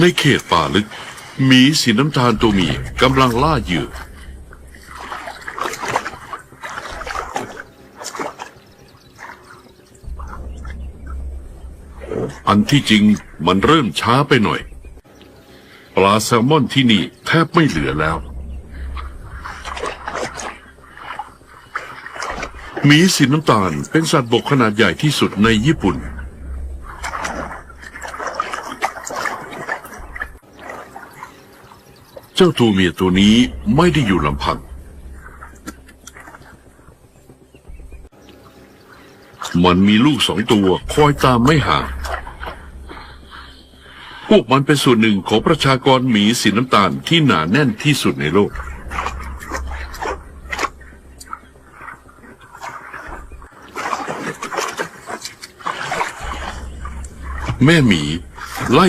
ในเขตป่าลึกหมีสีน้ำตาลตัวเมียกำลังล่าเหยื่อ อันที่จริงมันเริ่มช้าไปหน่อย ปลาแซลมอนที่นี่แทบไม่เหลือแล้วหมีสีน้ำตาลเป็นสัตว์บกขนาดใหญ่ที่สุดในญี่ปุ่น เจ้าตัวเมียตัวนี้ไม่ได้อยู่ลำพัง มันมีลูกสองตัวคอยตามไม่ห่าง พวกมันเป็นส่วนหนึ่งของประชากรหมีสีน้ำตาลที่หนาแน่นที่สุดในโลก แม่หมีไล่